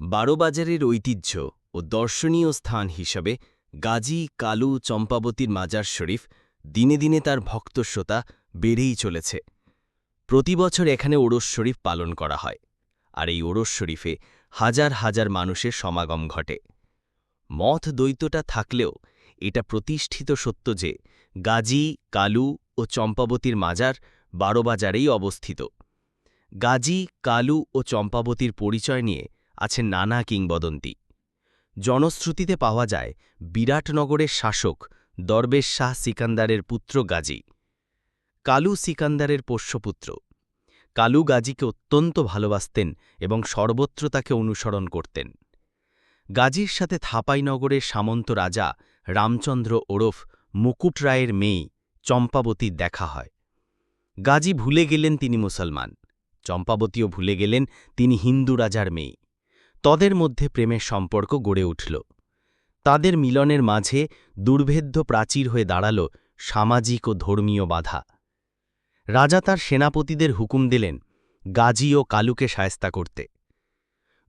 বারোবাজারের ঐতিহ্য ও দর্শনীয় স্থান হিসাবে গাজী কালু চম্পাবতীর মাজার শরীফ দিনে দিনে তার ভক্তস্রোতা বেড়েই চলেছে। প্রতি বছর এখানে ওরস শরীফ পালন করা হয় আর এই ওরস শরীফে হাজার হাজার মানুষের সমাগম ঘটে। মথ দ্বৈতটা থাকলেও এটা প্রতিষ্ঠিত সত্য যে গাজী কালু ও চম্পাবতীর মাজার বারোবাজারেই অবস্থিত। গাজী কালু ও চম্পাবতীর পরিচয় নিয়ে আছে নানা কিংবদন্তি। জনশ্রুতিতে পাওয়া যায়, বিরাটনগরের শাসক দরবেশ শাহ সিকান্দারের পুত্র গাজী। কালু সিকান্দারের পোষ্যপুত্র। কালু গাজীকে অত্যন্ত ভালোবাসতেন এবং সর্বত্র তাকে অনুসরণ করতেন। গাজীর সাথে থাপাইনগরের সামন্ত রাজা রামচন্দ্র ওরফ মুকুট রায়ের মেয়ে চম্পাবতীর দেখা হয়। গাজী ভুলে গেলেন তিনি মুসলমান। চম্পাবতীও ভুলে গেলেন তিনি হিন্দু রাজার মেয়ে। তদের মধ্যে প্রেমের সম্পর্ক গড়ে উঠল। তাদের মিলনের মাঝে দুর্ভেদ্য প্রাচীর হয়ে দাঁড়াল সামাজিক ও ধর্মীয় বাধা। রাজা তার সেনাপতিদের হুকুম দিলেন, গাজী ও কালুকে সায়স্তা করতে।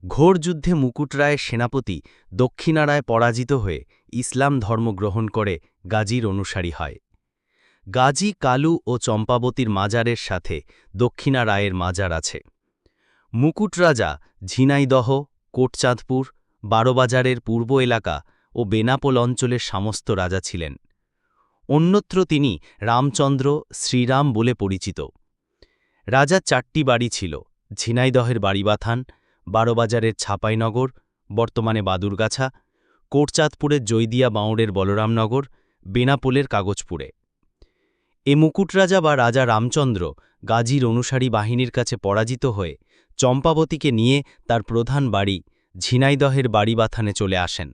ঘোর যুদ্ধে মুকুট রায়ের সেনাপতি দক্ষিণারায় পরাজিত হয়ে ইসলাম ধর্ম গ্রহণ করে গাজীর অনুসারী হয়। গাজী, কালু ও চম্পাবতীর মাজারের সাথে দক্ষিণা রায়ের মাজার আছে। মুকুট রাজা ঝিনাইদহ কোটচাঁদপুর, বারোবাজারের পূর্ব এলাকা ও বেনাপোল অঞ্চলের সমস্ত রাজা ছিলেন। অন্যত্র তিনি রামচন্দ্র, শ্রীরাম বলে পরিচিত। রাজার চারটি বাড়ি ছিল, ঝিনাইদহের বাড়িবাথান, বারোবাজারের ছাপাইনগর, বর্তমানে বাদুরগাছা, কোটচাঁদপুরের জৈদিয়া বাউঁড়ের বলরামনগর, বেনাপোলের কাগজপুরে। এ মুকুটরাজা বা রাজা রামচন্দ্র গাজীর অনুসারী বাহিনীর কাছে পরাজিত হয়ে চম্পাবতীকে নিয়ে তার প্রধান বাড়ি ঝিনাইদহের বাড়িবাথানে চলে আসেন।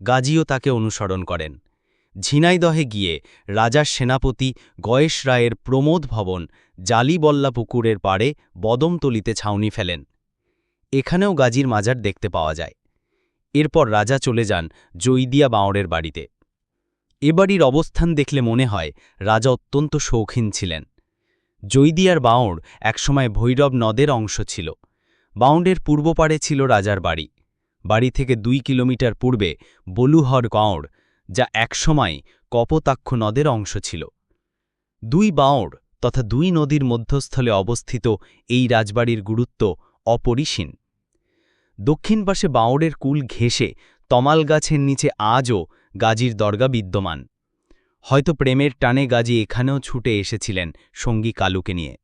গাজীও তাকে অনুসরণ করেন। ঝিনাইদহে গিয়ে রাজার সেনাপতি গয়েশ রায়ের প্রমোদ ভবন জালিবল্লা পুকুরের পাড়ে বদমতলিতে ছাউনি ফেলেন। এখানেও গাজীর মাজার দেখতে পাওয়া যায়। এরপর রাজা চলে যান জৈদিয়া বাঁওড়ের বাড়িতে। এ বাড়ির অবস্থান দেখলে মনে হয় রাজা অত্যন্ত শৌখিন ছিলেন। জৈদিয়ার বাঁওড় একসময় ভৈরব নদের অংশ ছিল। বাউন্ডের পূর্ব পাড়ে ছিল রাজার বাড়ি। বাড়ি থেকে দুই কিলোমিটার পূর্বে বলুহর গাঁওড়, যা একসময় কপোতাক্ষ নদের অংশ ছিল। দুই বাঁওড় তথা দুই নদীর মধ্যস্থলে অবস্থিত এই রাজবাড়ির গুরুত্ব অপরিসীম। দক্ষিণ পাশে বাঁওড়ের কুল ঘেঁষে তমাল গাছের নিচে আজও গাজীর দরগা বিদ্যমান। হয়তো প্রেমের টানে গাজী এখানেও ছুটে এসেছিলেন সঙ্গী কালুকে নিয়ে।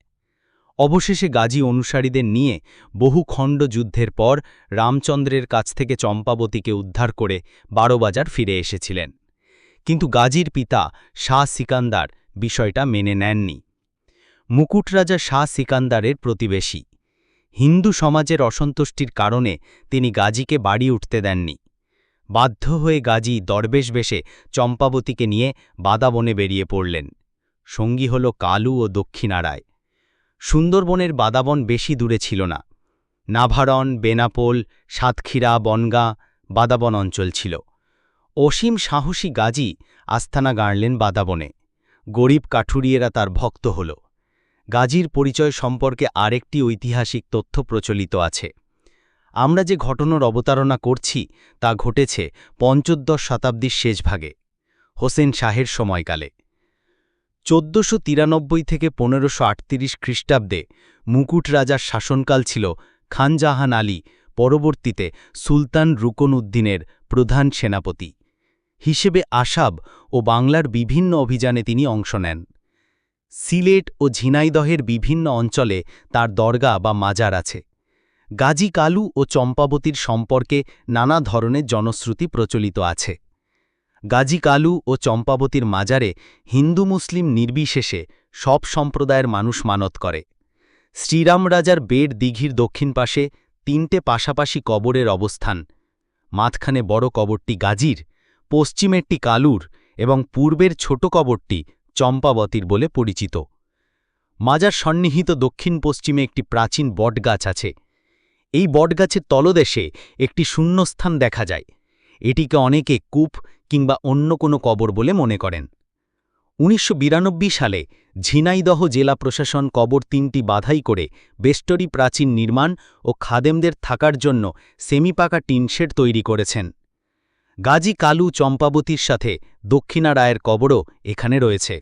অবশেষে গাজী অনুসারীদের নিয়ে বহু খণ্ড যুদ্ধের পর রামচন্দ্রের কাছ থেকে চম্পাবতীকে উদ্ধার করে বারোবাজার ফিরে এসেছিলেন। কিন্তু গাজীর পিতা শাহ সিকান্দার বিষয়টা মেনে নেননি। মুকুট রাজা শাহ সিকান্দারের প্রতিবেশী। হিন্দু সমাজের অসন্তুষ্টির কারণে তিনি গাজীকে বাড়ি উঠতে দেননি। বাধ্য হয়ে গাজী দরবেশ বেশে চম্পাবতীকে নিয়ে বাদাবনে বেরিয়ে পড়লেন। সঙ্গী হল কালু ও দক্ষিণারায়। সুন্দরবনের বাদাবন বেশি দূরে ছিল না। নাভারণ, বেনাপোল, সাতক্ষীরা, বনগাঁ বাদাবন অঞ্চল ছিল। অসীম সাহসী গাজী আস্থানা গাড়লেন বাদাবনে। গরিব কাঠুরিয়েরা তার ভক্ত হল। গাজীর পরিচয় সম্পর্কে আরেকটি ঐতিহাসিক তথ্য প্রচলিত আছে। আমরা যে ঘটনার অবতারণা করছি তা ঘটেছে পঞ্চদশ শতাব্দীর শেষভাগে, হোসেন শাহের সময়কালে। চোদ্দশো তিরানব্বই থেকে পনেরোশো আটত্রিশ খ্রিস্টাব্দে মুকুট রাজার শাসনকাল ছিল খানজাহান আলী, পরবর্তীতে সুলতান রুকন উদ্দিনের প্রধান সেনাপতি। হিসেবে আসাব ও বাংলার বিভিন্ন অভিযানে তিনি অংশ নেন। সিলেট ও ঝিনাইদহের বিভিন্ন অঞ্চলে তার দরগা বা মাজার আছে। গাজী কালু ও চম্পাবতীর সম্পর্কে নানা ধরনের জনশ্রুতি প্রচলিত আছে। গাজী কালু ও চম্পাবতীর মাজারে হিন্দু মুসলিম নির্বিশেষে সব সম্প্রদায়ের মানুষ মানত করে। শ্রীরাম রাজার বেড় দিঘির দক্ষিণ পাশে তিনটে পাশাপাশি কবরের অবস্থান। মাঝখানে বড় কবরটি গাজীর পশ্চিমেরটি কালুর এবং পূর্বের ছোট কবরটি চম্পাবতীর বলে পরিচিত। মাজার সন্নিহিত দক্ষিণ পশ্চিমে একটি প্রাচীন বটগাছ আছে। এই বটগাছের তলদেশে একটি শূন্যস্থান দেখা যায়। এটিকে অনেকে কূপ কিংবা অন্য কোনো কবর বলে মনে করেন। উনিশশো বিরানব্বই সালে ঝিনাইদহ জেলা প্রশাসন কবর তিনটি বাধাই করে বেষ্টরী প্রাচীন নির্মাণ ও খাদেমদের থাকার জন্য সেমিপাকা টিনশেড তৈরি করেছেন। গাজী কালু চম্পাবতীর সাথে দক্ষিণা রায়ের কবরও এখানে রয়েছে।